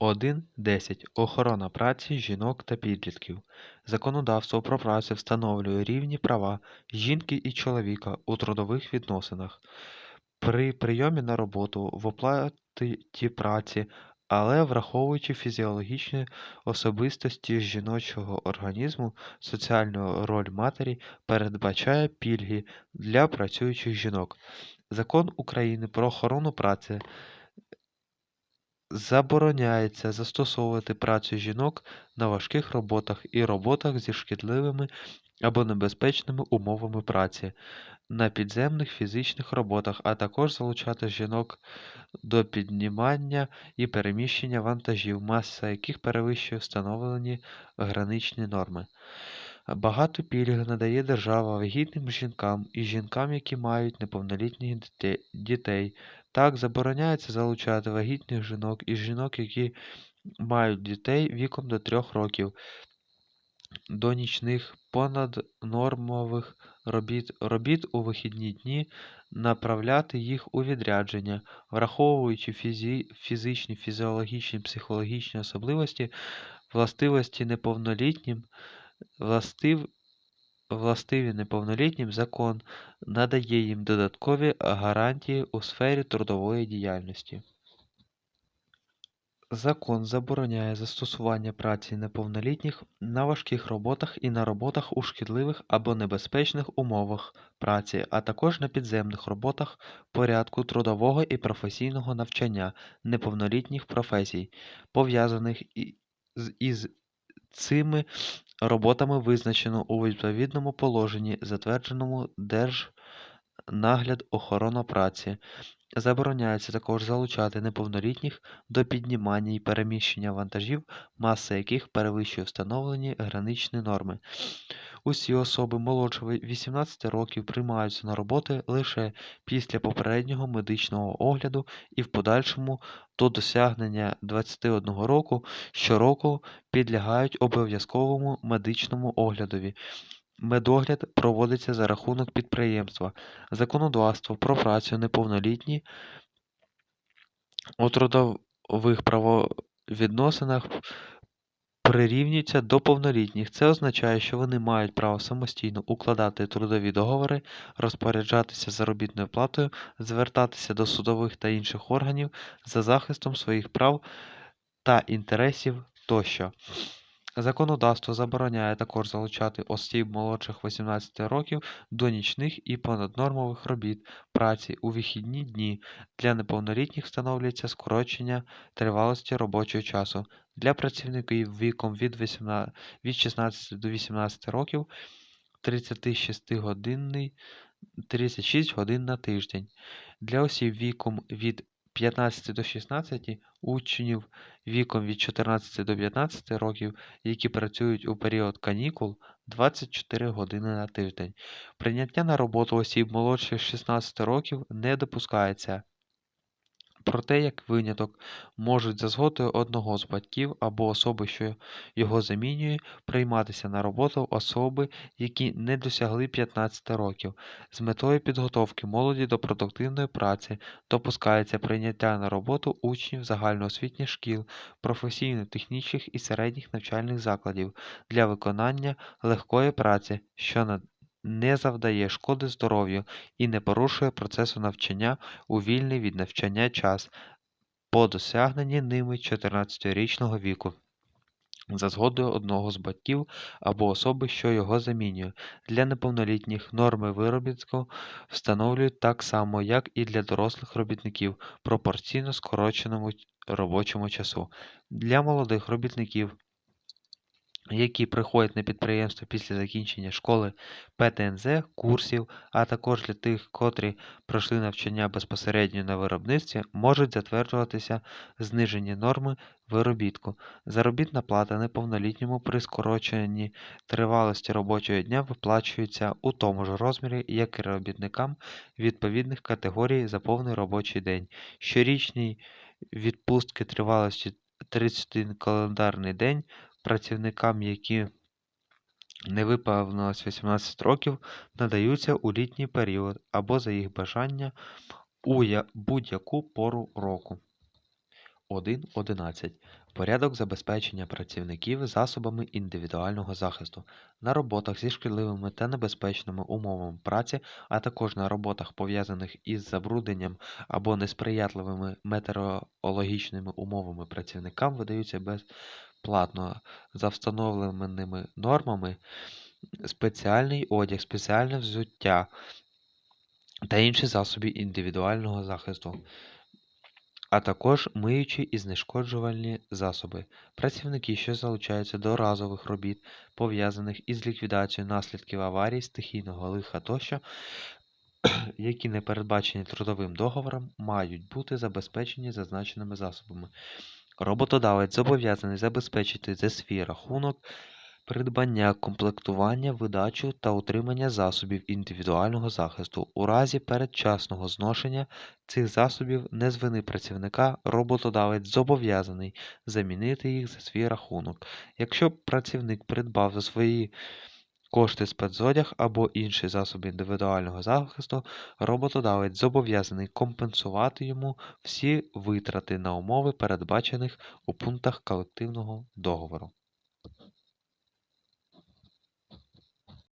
1.10. Охорона праці жінок та підлітків. Законодавство про працю встановлює рівні права жінки і чоловіка у трудових відносинах, при прийомі на роботу, в оплаті праці, але враховуючи фізіологічні особистості жіночого організму, соціальну роль матері передбачає пільги для працюючих жінок. Закон України про охорону праці забороняється застосовувати працю жінок на важких роботах і роботах зі шкідливими або небезпечними умовами праці, на підземних фізичних роботах, а також залучати жінок до піднімання і переміщення вантажів, маса яких перевищує встановлені граничні норми. Багато пільг надає держава вагітним жінкам і жінкам, які мають неповнолітніх дітей. Так, забороняється залучати вагітних жінок і жінок, які мають дітей віком до 3 років, до нічних понаднормових робіт, робіт у вихідні дні, направляти їх у відрядження, враховуючи фізі, фізичні, фізіологічні, психологічні особливості, властивості неповнолітнім, властив, властиві неповнолітнім закон надає їм додаткові гарантії у сфері трудової діяльності. Закон забороняє застосування праці неповнолітніх на важких роботах і на роботах у шкідливих або небезпечних умовах праці, а також на підземних роботах порядку трудового і професійного навчання неповнолітніх професій, пов'язаних із цими роботами визначено у відповідному положенні, затвердженому Держнагляд охорона праці. Забороняється також залучати неповнолітніх до піднімання і переміщення вантажів, маса яких перевищує встановлені граничні норми. Усі особи молодші 18 років приймаються на роботи лише після попереднього медичного огляду і в подальшому до досягнення 21 року щороку підлягають обов'язковому медичному оглядові. Медогляд проводиться за рахунок підприємства. Законодавство про працю неповнолітні у трудових правовідносинах прирівнюються до повнолітніх. Це означає, що вони мають право самостійно укладати трудові договори, розпоряджатися заробітною платою, звертатися до судових та інших органів за захистом своїх прав та інтересів тощо. Законодавство забороняє також залучати осіб молодших 18 років до нічних і понаднормових робіт праці у вихідні дні. Для неповнолітніх встановлюється скорочення тривалості робочого часу. Для працівників віком від 18 від 16 до 18 років 36 годинний 36 годин на тиждень. Для осіб віком від 15 до 16 учнів віком від 14 до 15 років, які працюють у період канікул 24 години на тиждень. Прийняття на роботу осіб молодших 16 років не допускається. Проте, як виняток, можуть за згодою одного з батьків або особи, що його замінює, прийматися на роботу особи, які не досягли 15 років. З метою підготовки молоді до продуктивної праці допускається прийняття на роботу учнів загальноосвітніх шкіл, професійно-технічних і середніх навчальних закладів для виконання легкої праці, що не завдає шкоди здоров'ю і не порушує процесу навчання у вільний від навчання час по досягненні ними 14-річного віку. За згодою одного з батьків або особи, що його замінює. Для неповнолітніх норми виробітку встановлюють так само, як і для дорослих робітників, пропорційно скороченому робочому часу. Для молодих робітників які приходять на підприємство після закінчення школи ПТНЗ, курсів, а також для тих, котрі пройшли навчання безпосередньо на виробництві, можуть затверджуватися знижені норми виробітку. Заробітна плата неповнолітньому при скороченні тривалості робочого дня виплачується у тому ж розмірі, як і робітникам відповідних категорій за повний робочий день. Щорічні відпустки тривалості 31 календарний день працівникам, які не виповнилось 18 років, надаються у літній період або за їх бажання у будь-яку пору року. 1.11. Порядок забезпечення працівників засобами індивідуального захисту на роботах зі шкідливими та небезпечними умовами праці, а також на роботах, пов'язаних із забрудненням або несприятливими метеорологічними умовами працівникам видаються безплатно за встановленими нормами спеціальний одяг, спеціальне взуття та інші засоби індивідуального захисту, а також миючі і знешкоджувальні засоби. Працівники, що залучаються до разових робіт, пов'язаних із ліквідацією наслідків аварій, стихійного лиха тощо, які не передбачені трудовим договором, мають бути забезпечені зазначеними засобами. Роботодавець зобов'язаний забезпечити за свій рахунок придбання, комплектування, видачу та утримання засобів індивідуального захисту. У разі передчасного зношення цих засобів не з вини працівника роботодавець зобов'язаний замінити їх за свій рахунок. Якщо працівник придбав за свої кошти спецодяг або інші засоби індивідуального захисту, роботодавець зобов'язаний компенсувати йому всі витрати на умови, передбачених у пунктах колективного договору.